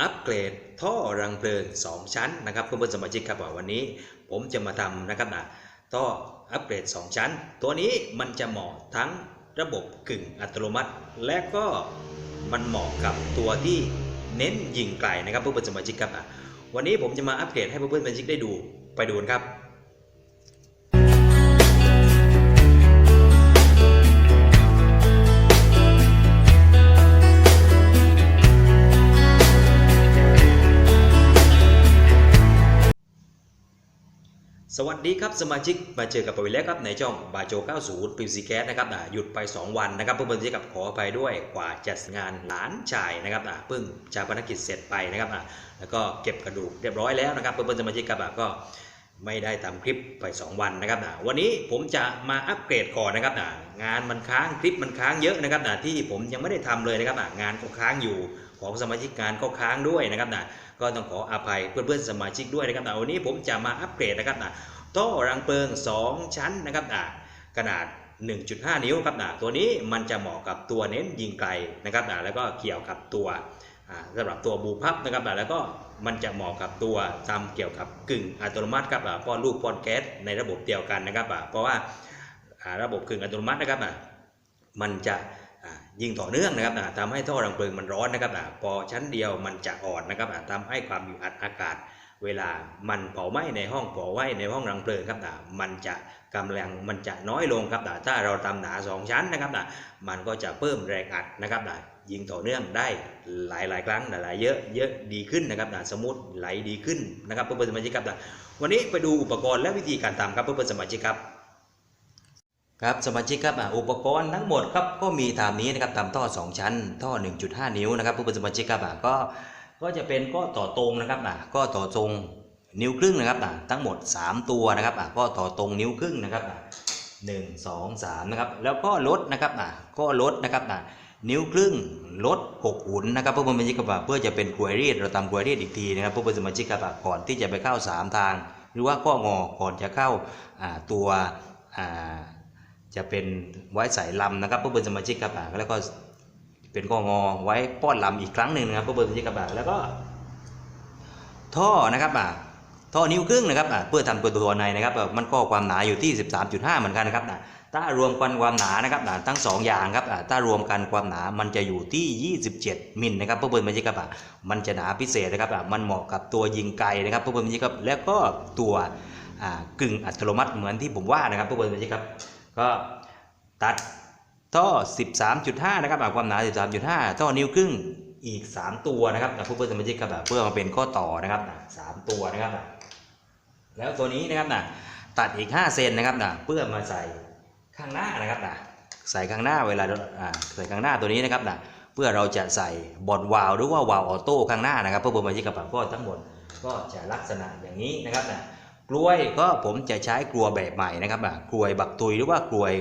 อัปเกรดท่อรังเพลิง 2 ชั้นนะครับเพื่อนๆสมาชิกครับว่าวันนี้ผมจะมาทำนะครับนะท่ออัปเกรด 2 ชั้น ตัวนี้มันจะเหมาะทั้งระบบกึ่งอัตโนมัติ และก็มันเหมาะกับตัวที่เน้นยิงไกลนะครับเพื่อนๆสมาชิกครับอะวันนี้ผมจะมาอัปเกรดให้เพื่อนๆสมาชิกได้ดูไปดูกันครับ สวัสดีครับสมาชิกมาเจอกับปวิเล็กครับในช่องบาโจ 90ปิวซีแคสนะครับหยุดไป 2 วันนะครับเพื่อนๆที่กับขอไปด้วยกว่าจัดงานหลานชายนะครับเพิ่งชาปนกิจเสร็จไปนะครับแล้วก็เก็บกระดูกเรียบร้อยแล้วนะครับเพื่อนๆสมาชิกครับก็ไม่ได้ทำคลิปไป 2 วันนะครับอะวันนี้ผมจะมาอัปเกรดก่อนนะครับอะงานมันค้างคลิปมันค้างเยอะนะครับอะที่ผมยังไม่ได้ทำเลยนะครับอะงานก็ค้างอยู่ของสมาชิกงานก็ค้างด้วยนะครับอะก็ต้องขออภัยเพื่อนๆสมาชิกด้วยนะครับอะวันนี้ผมจะมาอัปเกรดนะครับอะ ท่อรังเพลิง 2 ชั้นนะครับอ่าขนาด 1.5 นิ้วครับอ่าตัวนี้มันจะเหมาะกับตัวเน้นยิงไกลนะครับอ่าแล้วก็เกี่ยวกับตัวอ่าสำหรับตัวบูพับนะครับอ่าแล้วก็มันจะเหมาะกับตัวทำเกี่ยวกับกึ่งอัตโนมัติครับอ่าป้อนลูกป้อนแก๊สในระบบเดียวกันนะครับอ่าเพราะว่าระบบกึ่งอัตโนมัตินะครับอ่ามันจะยิงต่อเนื่องนะครับทำให้ท่อรังเพลิงมันร้อนนะครับพอชั้นเดียวมันจะอ่อนนะครับทำให้ความอยู่อัดอากาศ เวลามันเผาไหม้ในห้องเผาไหม้ในห้องรังเพลิงครับนะมันจะกำลังมันจะน้อยลงครับนะถ้าเราทำหนาสองชั้นนะครับนะมันก็จะเพิ่มแรงอัดนะครับนะยิงต่อเนื่องได้หลายหลายครั้งหลายเยอะเยอะดีขึ้นนะครับนะสมมติไหลดีขึ้นนะครับเพื่อนสมาชิกครับนะวันนี้ไปดูอุปกรณ์และวิธีการทำครับเพื่อนสมาชิกครับครับสมาชิกครับอะอุปกรณ์ทั้งหมดครับก็มีตามนี้นะครับตามท่อ 2 ชั้น ท่อ 1.5 นิ้วนะครับเพื่อนสมาชิกครับก็ ก็จะเป็นก็ต่อตรงนะครับอะก็ต่อตรงนิ้วครึ่งนะครับอะทั้งหมด 3 ตัวนะครับอะก็ต่อตรงนิ้วครึ่งนะครับอะหนึ่งสองสามนะครับแล้วก็ลดนะครับอะก็ลดนะครับอะนิ้วครึ่งลด6หุ่นนะครับเพื่อนสมาชิกครับเพื่อจะเป็นกลวยรีดเราทำกลวยรีดอีกทีนะครับเพื่อนสมาชิกครับก่อนที่จะไปเข้า 3 ทาง หรือว่าข้องอก่อนจะเข้าตัวจะเป็นไว้ใส่ลำนะครับเพื่อเป็นสมาชิกครับอะแล้วก็ เป็นกองอไว้ป้อนลำอีกครั้งหนึ่งนะครับเพื่อเป็นสมาชิกรับอะแล้วก็ ท่อนะครับอะท่อนิ้วครึ่งนะครับอะเพื่อทำตัวตัวในนะครับมันก็ความหนาอยู่ที่ 13.5 เหมือนกันนะครับอะถ้ารวมกันความหนานะครับอะทั้งสองอย่างครับอะถ้ารวมกันความหนามันจะอยู่ที่ 27 มิลนะครับเพื่อเป็นสมาชิกรับอะมันจะหนาพิเศษนะครับอะมันเหมาะกับตัวยิงไกลนะครับเพื่อเป็นมาชิกครับแล้วก็ตัวอ่ากึ่งอัตโนมัติเหมือนที่ผมว่านะครับเพื่อเป็นสมาชิกครับก็ตัด ท่อ 13.5 นะครับความหนา 13.5 ท่อนิ้วครึ่งอีก 3 ตัวนะครับนะเพื่อนสมาชิกครับเพื่อมาเป็นข้อต่อนะครับนะสามตัวนะครับนะแล้วตัวนี้นะครับนะตัดอีก 5 เซนนะครับนะเพื่อมาใส่ข้างหน้านะครับนะใส่ข้างหน้าเวลาใส่ข้างหน้าตัวนี้นะครับนะเพื่อเราจะใส่บอลวาล์วหรือว่าวาล์วออโต้ข้างหน้านะครับเพื่อนสมาชิกครับก็ทั้งหมดก็จะลักษณะอย่างนี้นะครับนะ กล้วยก็ผมจะใช้กลัวแบบใหม่นะครับอะกล้วยบักตุยหรือว่ากล้วย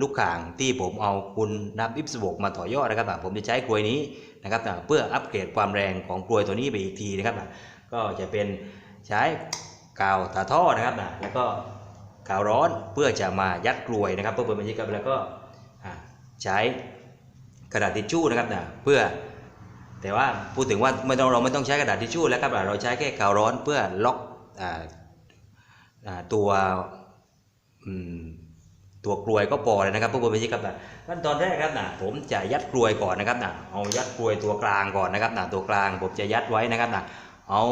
ลูกข่างที่ผมเอาคุณนับอิปสบกมาต่อยอดนะครับอะผมจะใช้กล้วยนี้นะครับอะเพื่ออัปเกรดความแรงของกล้วยตัวนี้ไปอีกทีนะครับอะก็จะเป็นใช้กาวตาท่อนะครับอะแล้วก็กาวร้อนเพื่อจะมายัดกล้วยนะครับเพื่อเป็นมันยิกับแล้วก็อะใช้กระดาษทิชชู่นะครับอะเพื่อแต่ว่าพูดถึงว่าไม่ต้องเราไม่ต้องใช้กระดาษทิชชู่แล้วครับอะเราใช้แค่กาวร้อนเพื่อล็อกอ่า ตัวตัวกลวยก็พอเลยนะครับเพื่อนๆพี่ครับนะขั้นตอนแรกครับนะผมจะยัดกลวยก่อนนะครับนะเอายัดกลวยตัวกลางก่อนนะครับนะตัวกลางผมจะยัดไว้นะครับนะเอา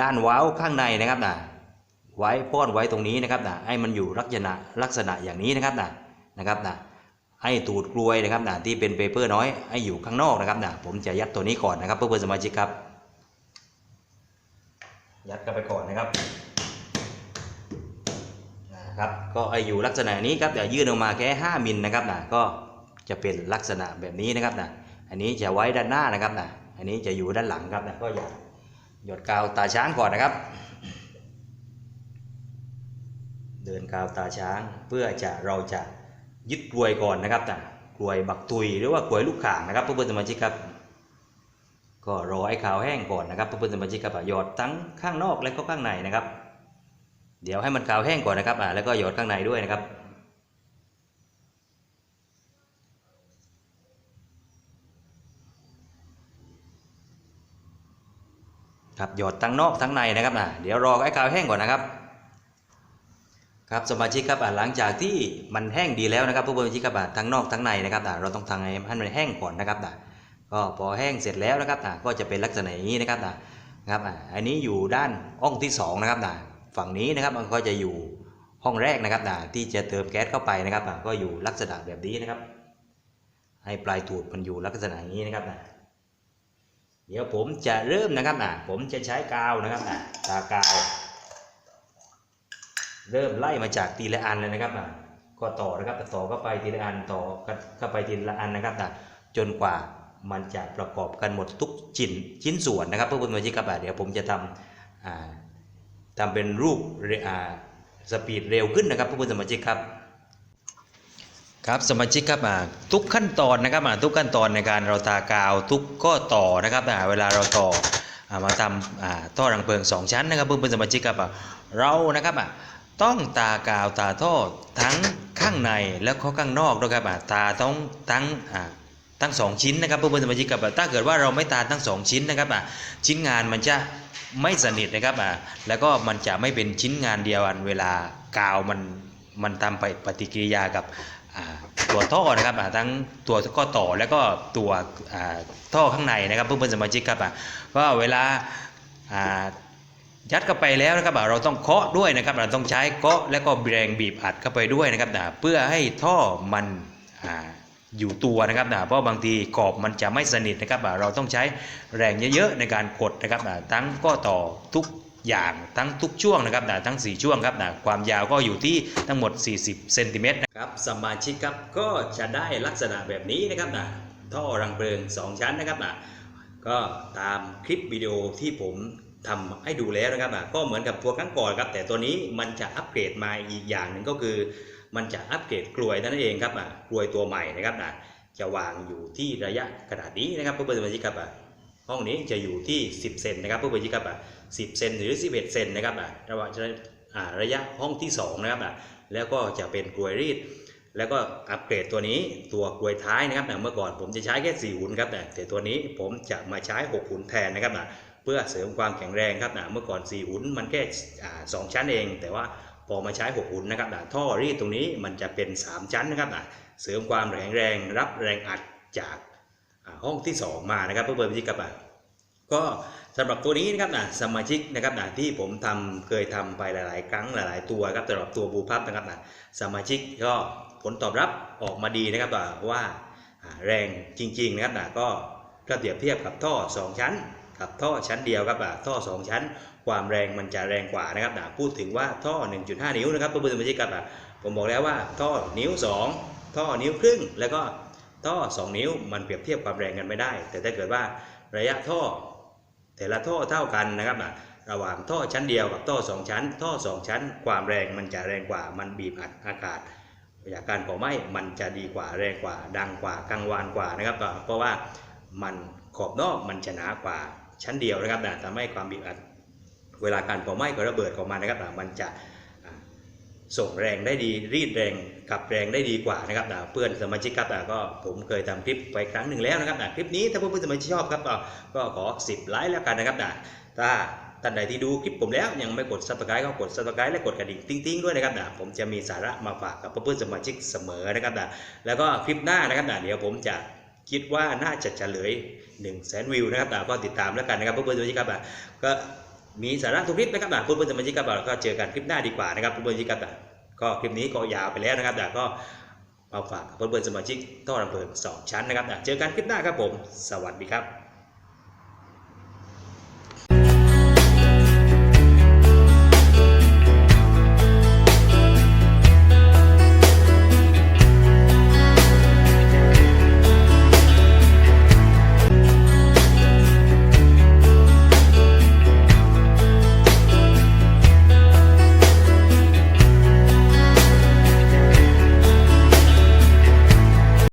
ด้านว้าวข้างในนะครับนะไว้ป้อนไว้ตรงนี้นะครับนะให้มันอยู่ลักษณะลักษณะอย่างนี้นะครับนะนะครับนะให้ตูดกลวยนะครับนะที่เป็นเปเปอร์น้อยให้อยู่ข้างนอกนะครับนะผมจะยัดตัวนี้ก่อนนะครับเพื่อนๆสมาชิกครับ ยัดกันไปก่อนนะครับ นะครับก็ไออยู่ลักษณะนี้ครับแต่ยื่นออกมาแค่ 5มิลนะครับนะก็จะเป็นลักษณะแบบนี้นะครับนะอันนี้จะไว้ด้านหน้านะครับนะอันนี้จะอยู่ด้านหลังครับนะก็หยดหยดกาวตาช้างก่อนนะครับ เดินกาวตาช้างเพื่อจะเราจะยึดกลวยก่อนนะครับนะกลวยบักตุยหรือว่ากลวยลูกข่างนะครับเพื่อนสมาชิกครับก็รอให้ขาวแห้งก่อนนะครับเพื่อนสมาชิกครับหยอดทั้งข้างนอกและก็ข้างในนะครับ เดี๋ยวให้มันขาวแห้งก่อนนะครับอ่าแล้วก็หยดข้างในด้วยนะครับ ครับหยดทั้งนอกทั้งในนะครับอะเดี๋ยวรอให้กาวแห้งก่อนนะครับ ครับสมาชิกครับอะหลังจากที่มันแห้งดีแล้วนะครับผู้บริชิกครับอะทั้งนอกทั้งในนะครับอะเราต้องทำให้มันแห้งก่อนนะครับอะก็พอแห้งเสร็จแล้วนะครับอะก็จะเป็นลักษณะอย่างนี้นะครับอะนะครับอะอันนี้อยู่ด้านห้องที่สองนะครับอะ ฝั่งนี้นะครับมันก็จะอยู่ห้องแรกนะครับอะที่จะเติมแก๊สเข้าไปนะครับอะก็อยู่ลักษณะแบบนี้นะครับ ให้ปลายตูดมันอยู่ลักษณะนี้นะครับอะเดี๋ยวผมจะเริ่มนะครับอะผมจะใช้กาวนะครับอะตากาว เริ่มไล่มาจากทีละอันเลยนะครับอะก็ต่อนะครับต่อเข้าไปทีละอันต่อเข้าไปทีละอันนะครับอะจนกว่ามันจะประกอบกันหมดทุกชิ้นชิ้นส่วนนะครับเพื่อนๆมาชิกครับเดี๋ยวผมจะทำอ่า ทำเป็นรูปเรอาสปีดเร็วขึ้นนะครับเพื่อนสมาชิกครับครับสมาชิกครับอ่าทุกขั้นตอนนะครับอ่าทุกขั้นตอนในการเราตากาวทุกก็ต่อนะครับอ่าเวลาเราต่อามาทำอ่าท่อรังเพลิงสองชั้นนะครับเพื่อนๆสมาชิกครับอ่าเรานะครับอ่าต้องตากาวตาท่อทั้งข้างในแล้วก็ข้างนอกด้วยครับอ่าตาต้องทั้งอ่าทั้งสองชิ้นนะครับเพื่อนๆสมาชิกครับอ่าถ้าเกิดว่าเราไม่ตาทั้งสองชิ้นนะครับอ่าชิ้นงานมันจะ ไม่สนิทนะครับอ่าแล้วก็มันจะไม่เป็นชิ้นงานเดียวกันเวลากาวมันมันทำไปปฏิกิริยากับตัวท่อนะครับอ่าทั้งตัวก็ต่อแล้วก็ตัวท่อข้างในนะครับเพื่อนๆสมาชิกครับอะก็เวลายัดเข้าไปแล้วนะครับอะเราต้องเคาะด้วยนะครับเราต้องใช้เคาะแล้วก็แรงบีบอัดเข้าไปด้วยนะครับอะเพื่อให้ท่อมัน อยู่ตัวนะครับอะเพราะบางทีขอบมันจะไม่สนิทนะครับอะเราต้องใช้แรงเยอะๆในการกดนะครับอะทั้งก็ต่อทุกอย่างทั้งทุกช่วงนะครับนะทั้ง 4 ช่วงครับนะความยาวก็อยู่ที่ทั้งหมด 40เซนติเมตรนะครับสมาชิกครับก็จะได้ลักษณะแบบนี้นะครับนะท่อรังเพลิง 2 ชั้นนะครับนะก็ตามคลิปวิดีโอที่ผมทำให้ดูแล้วนะครับนะก็เหมือนกับตัวครั้งก่อนครับแต่ตัวนี้มันจะอัปเกรดมาอีกอย่างหนึ่งก็คือ มันจะอัปเกรดกลวยนั่นเองครับนะกลวยตัวใหม่นะครับนะจะวางอยู่ที่ระยะขนาดนี้นะครับเพื่อนสมาชิกครับอะห้องนี้จะอยู่ที่ 10 เซนนะครับเพื่อนๆครับอะ10เซนหรือ 11 เซนนะครับอะระหว่างอ่าระยะห้องที่ 2 นะครับอะแล้วก็จะเป็นกลวยรีดแล้วก็อัปเกรดตัวนี้ตัวกลวยท้ายนะครับอะเมื่อก่อนผมจะใช้แค่4หุ่นครับอะแต่ตัวนี้ผมจะมาใช้6หุ่นแทนนะครับอะเพื่อเสริมความแข็งแรงครับอะเมื่อก่อน4หุ่นมันแค่สองชั้นเอง แต่ว่า พอมาใช้6หุ่นนะครับอะท่อรีดตรงนี้มันจะเป็น 3 ชั้นนะครับอะเสริมความแข็งแรงรับแรงอัดจากห้องที่ 2 มานะครับเพื่อนๆที่กับอะก็สำหรับตัวนี้นะครับนะสมาชิกนะครับนะที่ผมทำเคยทำไปหลาย ๆ ครั้งหลาย ๆ ตัวครับสำหรับตัวบูพับนะครับนะสมาชิกก็ผลตอบรับออกมาดีนะครับว่าว่าอ่าแรงจริง ๆ นะครับนะก็ถ้าเปรียบเทียบกับท่อ 2 ชั้น กับท่อชั้นเดียวครับอะท่อ 2 ชั้น ความแรงมันจะแรงกว่านะครับพูดถึงว่าท่อ 1.5 นิ้วนะครับเพื่อนๆสมาชิกครับผมบอกแล้วว่าท่อนิ้ว 2 ท่อนิ้วครึ่ง แล้วก็ท่อ 2 นิ้วมันเปรียบเทียบความแรงกันไม่ได้ แต่ถ้าเกิดว่าระยะท่อ แต่ละท่อเท่ากันนะครับอะระหว่างท่อชั้นเดียวกับท่อ 2 ชั้น ท่อ 2 ชั้น ความแรงมันจะแรงกว่ามันบีบอัดอากาศจากการเผาไหม้มันจะดีกว่าแรงกว่า ดังกว่ากังวานกว่านะครับเพราะว่ามันขอบนอกมันจะหนากว่า ชั้นเดียวนะครับอ่ทำให้ความบีบอัดเวลาการเผาไหม้ก็ระเบิดออกมานนะครับอ่มันจะส่งแรงได้ดีรีดแรงขับแรงได้ดีกว่านะครับอ่เพื่อนสมาชิกครับก็ผมเคยทำคลิปไปครั้งหนึ่งแล้วนะครับอ่คลิปนี้ถ้าเพื่อนๆสมาชิกชอบครับก็ขอ 10 ไลค์แล้วกันนะครับอ่ถ้าท่านใดที่ดูคลิปผมแล้วยังไม่กด subscribe ก็กด subscribe และกดกระดิ่งติ๊งๆด้วยนะครับผมจะมีสาระมาฝากกับเพื่อนๆสมาชิกเสมอนะครับอ่แล้วก็คลิปหน้านะครับเดี๋ยวผมจะ คิดว่าน่าจะเฉลย1นึ่งแสนวิวนะครับอ่าก็ติดตามแล้วกันนะครับเพื่อนๆสมาชิกครับก็มีสาระทุกคลิปนะครับอ่าเพื่อนๆสมาชิกครับก็เจอกันคลิปหน้าดีกว่านะครับเพื่อนๆสมาชิกครับก็คลิปนี้ก็ยาวไปแล้วนะครับแต่ก็มาฝากเพื่อนๆสมาชิกท่อลำเพลิน2ชั้นนะครับเจอกันคลิปหน้าครับผม สวัสดีครับ